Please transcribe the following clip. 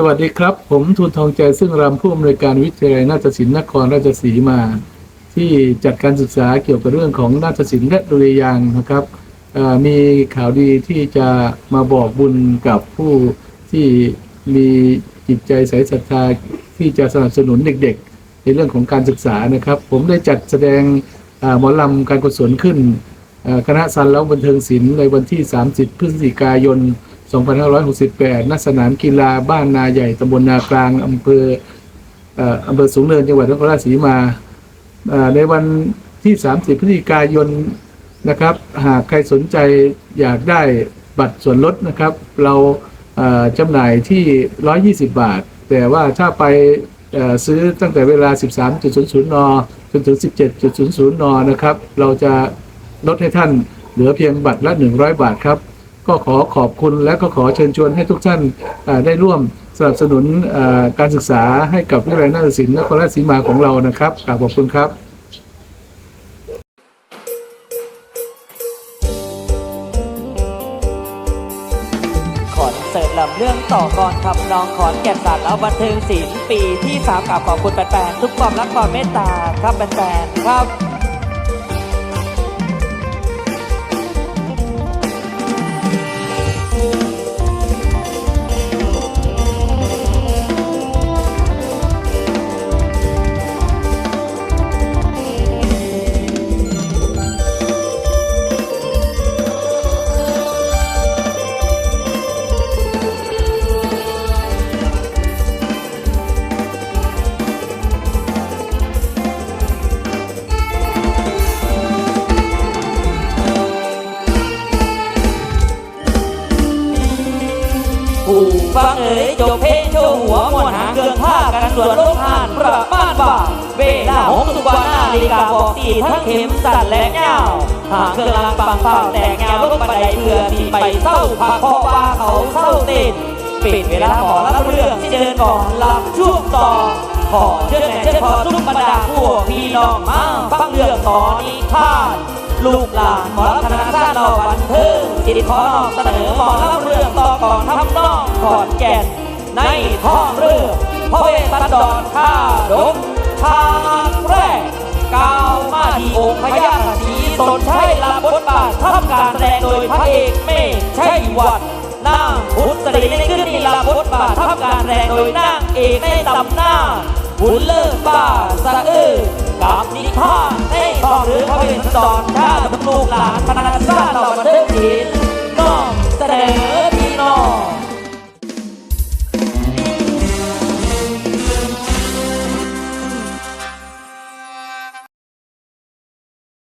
สวัสดีครับ ผมทูลทองใจซึ่งรำผู้อำนวยการวิทยาลัยนาฏศิลป์นครราชสีมา ที่จัดการศึกษาเกี่ยวกับเรื่องของนาฏศิลป์และดุริยางนะครับมีข่าวดีที่จะมาบอกบุญกับผู้ที่มีจิตใจใสศรัทธาที่จะสนับสนุนเด็กๆ ในเรื่องของการศึกษานะครับ ผมได้จัดแสดงอ่าหมอลำการกุศลขึ้น คณะสันแล้วบันเทิงศิลป์ในวันที่ 30 พฤศจิกายน 2568 ณ สนามกีฬาบ้านนาใหญ่ตำบลนากลางอำเภออำเภอสูงเนินจังหวัดนครราชสีมา ในวันที่ 30 พฤศจิกายนนะครับ หากใครสนใจอยากได้บัตรส่วนลดนะครับ เราจำหน่ายที่ 120 บาท แต่ว่าถ้าไปซื้อตั้งแต่เวลา 13.00 น จนถึง 17.00 น นะครับ เราจะลดให้ท่านเหลือเพียงบัตรละ 100 บาทครับ ก็ขอขอบคุณและก็ขอเชิญชวนให้ทุกท่านได้ร่วมสนับสนุนการศึกษาให้กับวิทยาลัยนาฏศิลป์นครราชสีมาของเรานะครับขอบคุณครับคอนเสิร์ตลำเรื่องต่อกรทำนองขอนแก่นสารเอาบันเทิงศิลป์ปีที่สามกับขอบคุณแฟนๆทุกความรักความเมตตาครับแฟนๆครับ ผู้ฟังเอ๋ยจบเพลงโชว์หัวมวนหางเกินท่ากันส่วนโลกหานประมาณบ่าเวลาหกสิบกว่านาฬิกาบอกตีทั้งเข็มสั่นและเงาหางเครื่องลางปังเฝ้าแต่แงวลงบันไดเพื่อที่ไปเศร้าพักพราะว่าเขาเศร้าเต้นปิดเวลาหมอรับเรื่องที่เดินก่อนหลับช่วงต่อขอเชิญแม่เชิญขอทุกบรรดาพวกพี่น้องมาฟังเรื่องต่อนิทาน ลูกหลานหมอรับคณะชาติเราบันเทิงจิตขอนอมเสนอหมอรับเรื่องต่อก่อนทำนองก่อนแก่นในท้องเรื่องพระเวสสันดรข้าดงทางแรกก้าวมาที่องค์พญาสีสนใช้รับทบาททำการแสดงโดยพระเอกเมฆใช่วัดนางพุทธรีในขึ้นนี่รับทบาททำการแสดงโดยนางเอกในตำนานบุญเลิศบ้าสะเออ ต่องพระเวสสันดรข้าดงลูกหลานคณะชาติเราบันเทิงศิลป์